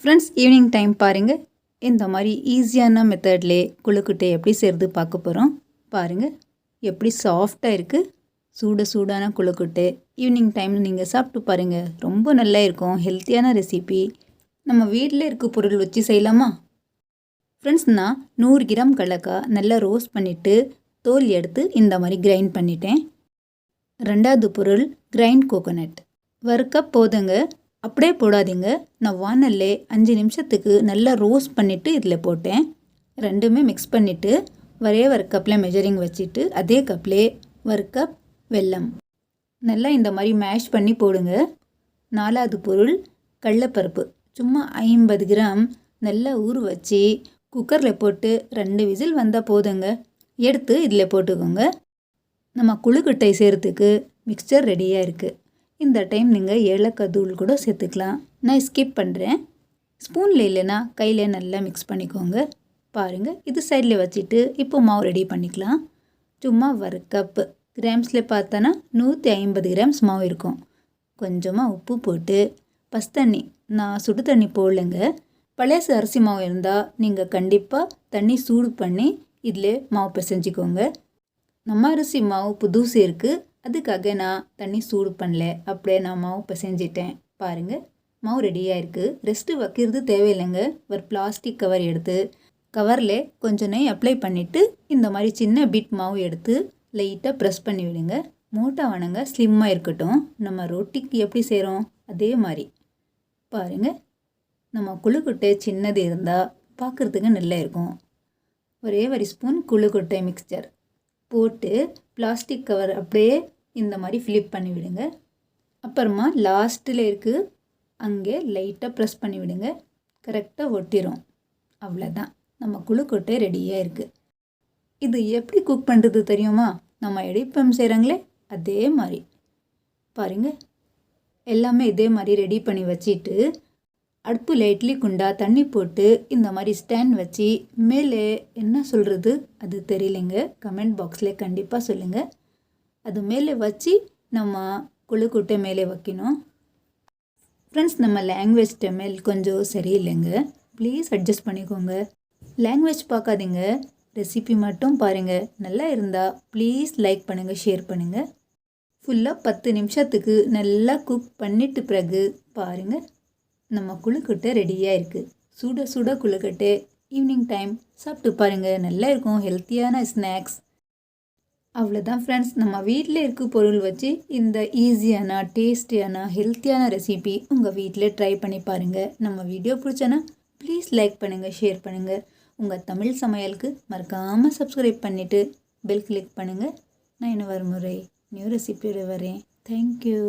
Friends evening time பாருங்கள் இந்த மாதிரி ஈஸியான மெத்தட்லே குழுக்குட்டை எப்படி செய்கிறது பார்க்க போகிறோம் பாருங்கள் எப்படி சாஃப்டாக இருக்குது சூட சூடான குழுக்குட்டை ஈவினிங் டைமில் நீங்கள் சாப்பிட்டு பாருங்கள் ரொம்ப நல்லா இருக்கும். ஹெல்த்தியான ரெசிபி நம்ம வீட்டில் இருக்க பொருள் வச்சு செய்யலாமா? ஃப்ரெண்ட்ஸ் நான் நூறு கிராம் கடலக்காய் நல்லா ரோஸ்ட் பண்ணிவிட்டு தோல் எடுத்து இந்த மாதிரி கிரைண்ட் பண்ணிட்டேன். ரெண்டாவது பொருள் கிரைண்ட் கோகோனட் வறுக்க போதுங்க. அப்படியே போடாதீங்க. நான் வானல்லே அஞ்சு நிமிஷத்துக்கு நல்லா ரோஸ்ட் பண்ணிவிட்டு இதில் போட்டேன். ரெண்டுமே மிக்ஸ் பண்ணிவிட்டு ஒரே ஒரு கப்பில் மெஜரிங் வச்சுட்டு அதே கப்லே ஒரு கப் வெல்லம். நல்லா இந்த மாதிரி மேஷ் பண்ணி போடுங்க. நாலாவது பொருள் கடலப்பருப்பு. சும்மா ஐம்பது கிராம் நல்லா ஊற வச்சு குக்கரில் போட்டு ரெண்டு விசில் வந்தால் போதுங்க. எடுத்து இதில் போட்டுக்கோங்க. நம்ம குழுக்கட்டை செய்கிறதுக்கு மிக்சர் ரெடியாக இருக்குது இந்த டைம் நீங்கள் ஏலக்காய் தூள் கூட சேர்த்துக்கலாம். நான் ஸ்கிப் பண்ணுறேன் ஸ்பூனில் இல்லைன்னா கையில் நல்லா மிக்ஸ் பண்ணிக்கோங்க. பாருங்கள் இது சைடில் வச்சுட்டு இப்போ மாவு ரெடி பண்ணிக்கலாம். சும்மா ஒரு கப்பு கிராம்ஸில் பார்த்தோன்னா நூற்றி ஐம்பது கிராம்ஸ் மாவு இருக்கும். கொஞ்சமாக உப்பு போட்டு பஸ் தண்ணி நான் சுடு தண்ணி போடலைங்க. பழைய அரிசி மாவு இருந்தால் நீங்கள் கண்டிப்பாக தண்ணி சூடு பண்ணி இதில் மாவு பிசைஞ்சிக்கோங்க. நம்ம அரிசி மாவு புதுசு இருக்குது அதுக்காக நான் தண்ணி சூடு பண்ணல. அப்படியே நான் மாவு பிசைஞ்சிட்டேன். பாருங்கள் மாவு ரெடியாக இருக்குது ரெஸ்ட்டு வைக்கிறது தேவையில்லைங்க. ஒரு பிளாஸ்டிக் கவர் எடுத்து கவரில் கொஞ்சம் நெய் அப்ளை பண்ணிவிட்டு இந்த மாதிரி சின்ன பிட் மாவு எடுத்து லைட்டாக ப்ரெஸ் பண்ணி விடுங்க. மூட்டை வணங்க ஸ்லிம்மாக இருக்கட்டும். நம்ம ரொட்டிக்கு எப்படி செய்கிறோம் அதே மாதிரி. பாருங்கள் நம்ம குழுக்கொட்டை சின்னது இருந்தால் பார்க்குறதுக்கு நல்லா இருக்கும். ஒரே ஒரு ஸ்பூன் குழுக்குட்டை மிக்சர் போட்டு பிளாஸ்டிக் கவர் அப்படியே இந்த மாதிரி ஃபிலிப் பண்ணி விடுங்க. அப்புறமா லாஸ்ட்டில் இருக்குது அங்கே லைட்டாக ப்ரெஸ் பண்ணி விடுங்க. கரெக்டாக ஒட்டிடும் அவ்வளோதான் நம்ம குழுக்கொட்டை ரெடியாக இருக்குது இது எப்படி குக் பண்ணுறது தெரியுமா? நம்ம இடிப்பம் செய்கிறாங்களே அதே மாதிரி. பாருங்கள் எல்லாமே இதே மாதிரி ரெடி பண்ணி வச்சுட்டு அடுப்பு லைட்லி குண்டா தண்ணி போட்டு இந்த மாதிரி ஸ்டாண்ட் வச்சு மேலே என்ன சொல்கிறது அது தெரியலைங்க. கமெண்ட் பாக்ஸில் கண்டிப்பாக சொல்லுங்கள் அது மேலே வச்சு நம்ம குழுக்குட்டை மேலே வைக்கணும். ஃப்ரெண்ட்ஸ் நம்ம லாங்குவேஜ் தமிழ் கொஞ்சம் சரியில்லைங்க. ப்ளீஸ் அட்ஜஸ்ட் பண்ணிக்கோங்க. லாங்குவேஜ் பார்க்காதீங்க. ரெசிபி மட்டும் பாருங்கள் நல்லா இருந்தால் ப்ளீஸ் லைக் பண்ணுங்கள் ஷேர் பண்ணுங்கள் ஃபுல்லாக பத்து நிமிஷத்துக்கு நல்லா குக் பண்ணிட்டு பிறகு பாருங்கள் நம்ம குழுக்கட்டை ரெடியாக இருக்குது சுட சுட குழுக்கட்டை ஈவினிங் டைம் சாப்பிட்டு பாருங்கள் நல்லா இருக்கும். ஹெல்த்தியான ஸ்நாக்ஸ் அவ்வளோதான் ஃப்ரெண்ட்ஸ் நம்ம வீட்டில் இருக்க பொருள் வச்சு இந்த ஈஸியான டேஸ்டியான ஹெல்த்தியான ரெசிபி உங்கள் வீட்டில் ட்ரை பண்ணி பாருங்கள் நம்ம வீடியோ பிடிச்சனா ப்ளீஸ் லைக் பண்ணுங்கள் ஷேர் பண்ணுங்கள் உங்கள் தமிழ் சமையலுக்கு மறக்காமல் சப்ஸ்கிரைப் பண்ணிவிட்டு பெல் கிளிக் பண்ணுங்கள் நான் இன்னும் வரும் முறை நியூ ரெசிபியோட வரேன். தேங்க்யூ